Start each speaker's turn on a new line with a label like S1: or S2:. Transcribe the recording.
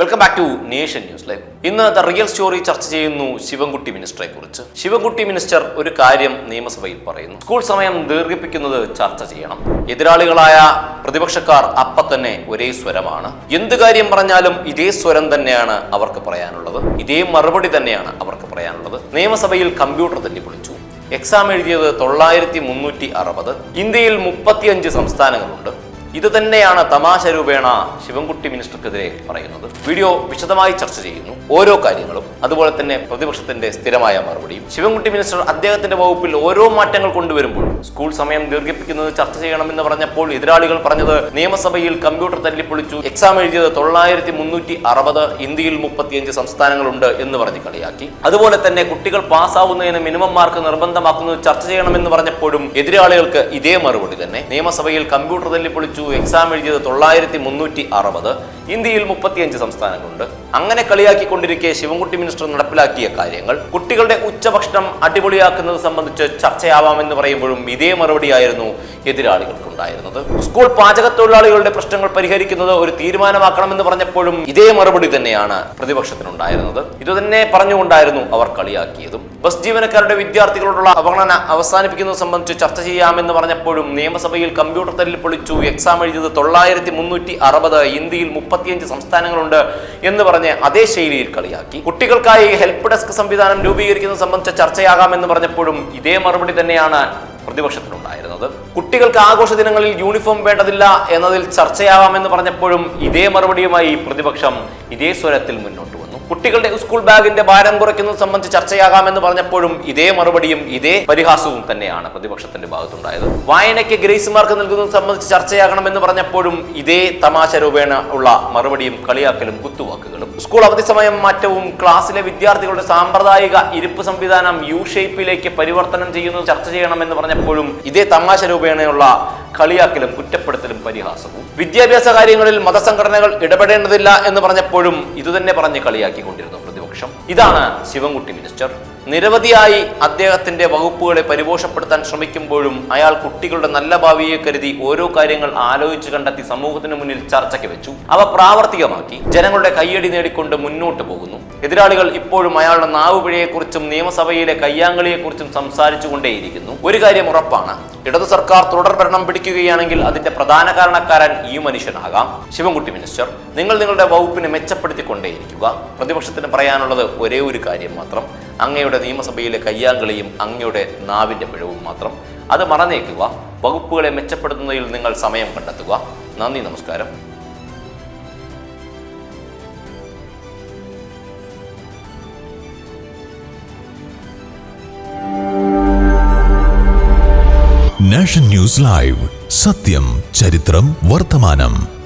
S1: Welcome back to nation news live ഇന്ന് the real story ചർച്ച ചെയ്യുന്നു ശിവൻകുട്ടി മിനിസ്റ്ററെ കുറിച്ച് ശിവൻകുട്ടി മിനിസ്റ്റർ ഒരു കാര്യം നിയമസഭയിൽ പറയുന്നു. സ്കൂൾ സമയം ദീർഘിപ്പിക്കുന്നത് ചർച്ച ചെയ്യണം. എതിരാളികളായ പ്രതിപക്ഷക്കാർ അപ്പ തന്നെ ഒരേ സ്വരമാണ്. എന്ത് കാര്യം പറഞ്ഞാലും ഇതേ സ്വരം തന്നെയാണ് അവർക്ക് പറയാനുള്ളത്. ഇതേ മറുപടി തന്നെയാണ് അവർക്ക് പറയാനുള്ളത്. നിയമസഭയിൽ കമ്പ്യൂട്ടർ തന്നെ വിളിച്ചു എക്സാം എഴുതിയത് തൊള്ളായിരത്തി മുന്നൂറ്റി അറുപത്. ഇന്ത്യയിൽ മുപ്പത്തിയഞ്ച് സംസ്ഥാനങ്ങളുണ്ട്. ഇത് തന്നെയാണ് തമാശ രൂപേണ ശിവൻകുട്ടി മിനിസ്റ്റർക്കെതിരെ പറയുന്നത്. വീഡിയോ വിശദമായി ചർച്ച ചെയ്യുന്നു. ഓരോ കാര്യങ്ങളും അതുപോലെ തന്നെ പ്രതിപക്ഷത്തിന്റെ സ്ഥിരമായ മറുപടിയും. ശിവൻകുട്ടി മിനിസ്റ്റർ അദ്ദേഹത്തിന്റെ വകുപ്പിൽ ഓരോ മാറ്റങ്ങൾ കൊണ്ടുവരുമ്പോൾ സ്കൂൾ സമയം ദീർഘിപ്പിക്കുന്നത് ചർച്ച ചെയ്യണമെന്ന് പറഞ്ഞപ്പോൾ എതിരാളികൾ പറഞ്ഞത് നിയമസഭയിൽ കമ്പ്യൂട്ടർ തല്ലിപ്പൊളിച്ചു എക്സാം എഴുതിയത് തൊള്ളായിരത്തി മുന്നൂറ്റി അറുപത് ഇന്ത്യയിൽ മുപ്പത്തിയഞ്ച് സംസ്ഥാനങ്ങളുണ്ട് എന്ന് പറഞ്ഞ് കളിയാക്കി. അതുപോലെ തന്നെ കുട്ടികൾ പാസ്സാവുന്നതിന് മിനിമം മാർക്ക് നിർബന്ധമാക്കുന്നത് ചർച്ച ചെയ്യണമെന്ന് പറഞ്ഞപ്പോഴും എതിരാളികൾക്ക് ഇതേ മറുപടി തന്നെ. നിയമസഭയിൽ കമ്പ്യൂട്ടർ തല്ലിപ്പൊളിച്ചു എക്സാം എഴുതിയത് തൊള്ളായിരത്തി മുന്നൂറ്റി അറുപത്. ഇന്ത്യയിൽ മുപ്പത്തിയഞ്ച് സംസ്ഥാനങ്ങളുണ്ട്. അങ്ങനെ കളിയാക്കിക്കൊണ്ടിരിക്കെ ശിവൻകുട്ടി മിനിസ്റ്റർ നടപ്പിലാക്കിയ കാര്യങ്ങൾ. കുട്ടികളുടെ ഉച്ചഭക്ഷണം അടിപൊളിയാക്കുന്നത് സംബന്ധിച്ച് ചർച്ചയാവാമെന്ന് പറയുമ്പോഴും ഇതേ മറുപടിയായിരുന്നു എതിരാളികൾക്കുണ്ടായിരുന്നത്. സ്കൂൾ പാചക തൊഴിലാളികളുടെ പ്രശ്നങ്ങൾ പരിഹരിക്കുന്നത് ഒരു തീരുമാനമാക്കണമെന്ന് പറഞ്ഞപ്പോഴും ഇതേ മറുപടി തന്നെയാണ് പ്രതിപക്ഷത്തിനുണ്ടായിരുന്നത്. ഇതുതന്നെ പറഞ്ഞുകൊണ്ടായിരുന്നു അവർ കളിയാക്കിയതും. ബസ് ജീവനക്കാരുടെ വിദ്യാർത്ഥികളോടുള്ള അവഗണന അവസാനിപ്പിക്കുന്നത് സംബന്ധിച്ച് ചർച്ച ചെയ്യാമെന്ന് പറഞ്ഞപ്പോഴും നിയമസഭയിൽ കമ്പ്യൂട്ടർ തല്ലിൽ പൊളിച്ചു എക്സാം എഴുതിയത് തൊള്ളായിരത്തി മുന്നൂറ്റി അറുപത് ഇന്ത്യയിൽ മുപ്പത്തിയഞ്ച് സംസ്ഥാനങ്ങളുണ്ട് എന്ന് പറഞ്ഞ് അതേ ശൈലിയിൽ കളിയാക്കി. കുട്ടികൾക്കായി ഹെൽപ്പ് ഡെസ്ക് സംവിധാനം രൂപീകരിക്കുന്നത് സംബന്ധിച്ച ചർച്ചയാകാമെന്ന് പറഞ്ഞപ്പോഴും ഇതേ മറുപടി തന്നെയാണ് പ്രതിപക്ഷത്തിനുണ്ടായിരുന്നത്. കുട്ടികൾക്ക് ആഘോഷ ദിനങ്ങളിൽ യൂണിഫോം വേണ്ടതില്ല എന്നതിൽ ചർച്ചയാവാമെന്ന് പറഞ്ഞപ്പോഴും ഇതേ മറുപടിയുമായി പ്രതിപക്ഷം ഇതേ സ്വരത്തിൽ മുന്നോട്ട് കുട്ടികളുടെ സ്കൂൾ ബാഗിന്റെ ഭാരം കുറയ്ക്കുന്നത് സംബന്ധിച്ച് ചർച്ചയാകാമെന്ന് പറഞ്ഞപ്പോഴും ഇതേ മറുപടിയും ഇതേ പരിഹാസവും തന്നെയാണ് പ്രതിപക്ഷത്തിന്റെ ഭാഗത്തുണ്ടായത്. വായനയ്ക്ക് ഗ്രേസ് മാർക്ക് നൽകുന്നത് സംബന്ധിച്ച് ചർച്ചയാകണമെന്ന് പറഞ്ഞപ്പോഴും ഇതേ തമാശ രൂപേണ ഉള്ള മറുപടിയും കളിയാക്കലും കുത്തുവാക്കുകളും. സ്കൂൾ അവധി സമയം മാറ്റവും ക്ലാസ്സിലെ വിദ്യാർത്ഥികളുടെ സാമ്പ്രദായിക ഇരിപ്പ് സംവിധാനം യു ഷേപ്പിലേക്ക് പരിവർത്തനം ചെയ്യുന്നത് ചർച്ച ചെയ്യണമെന്ന് പറഞ്ഞപ്പോഴും ഇതേ തമാശ രൂപേണയുള്ള കളിയാക്കലും കുറ്റപ്പെടുത്തലും പരിഹാസവും. വിദ്യാഭ്യാസ കാര്യങ്ങളിൽ മതസംഘടനകൾ ഇടപെടേണ്ടതില്ല എന്ന് പറഞ്ഞപ്പോഴും ഇതുതന്നെ പറഞ്ഞ് കളിയാക്കിക്കൊണ്ടിരുന്നു പ്രതിപക്ഷം. ഇതാണ് ശിവൻകുട്ടി മിനിസ്റ്റർ. നിരവധിയായി അദ്ദേഹത്തിന്റെ വകുപ്പുകളെ പരിപോഷപ്പെടുത്താൻ ശ്രമിക്കുമ്പോഴും അയാൾ കുട്ടികളുടെ നല്ല ഭാവിയെ കരുതി ഓരോ കാര്യങ്ങൾ ആലോചിച്ച് കണ്ടെത്തി സമൂഹത്തിന് മുന്നിൽ ചർച്ചയ്ക്ക് വെച്ചു. അവ പ്രാവർത്തികമാക്കി. ജനങ്ങളുടെ കയ്യടി നേടിക്കൊണ്ട് മുന്നോട്ട് പോകുന്നു. എതിരാളികൾ ഇപ്പോഴും അയാളുടെ നാവുപിഴയെക്കുറിച്ചും നിയമസഭയിലെ കയ്യാങ്കളിയെക്കുറിച്ചും സംസാരിച്ചുകൊണ്ടേയിരിക്കുന്നു. ഒരു കാര്യം ഉറപ്പാണ്. ഇടതു സർക്കാർ തുടർ ഭരണം പിടിക്കുകയാണെങ്കിൽ അതിന്റെ പ്രധാന കാരണക്കാരൻ ഈ മനുഷ്യനാകാം. ശിവൻകുട്ടി മിനിസ്റ്റർ നിങ്ങൾ നിങ്ങളുടെ വകുപ്പിനെ മെച്ചപ്പെടുത്തിക്കൊണ്ടേയിരിക്കുക. പ്രതിപക്ഷത്തിന് പറയാനുള്ളത് ഒരേ ഒരു കാര്യം മാത്രം. അങ്ങയുടെ നിയമസഭയിലെ കയ്യാങ്കളിയും അങ്ങയുടെ നാവിന്റെ പിഴവും മാത്രം. അത് മറന്നേക്കുക. വകുപ്പുകളെ മെച്ചപ്പെടുത്തുന്നതിൽ നിങ്ങൾ സമയം കണ്ടെത്തുക. നന്ദി നമസ്കാരം.
S2: Nation news live. സത്യം ചരിത്രം വർത്തമാനം.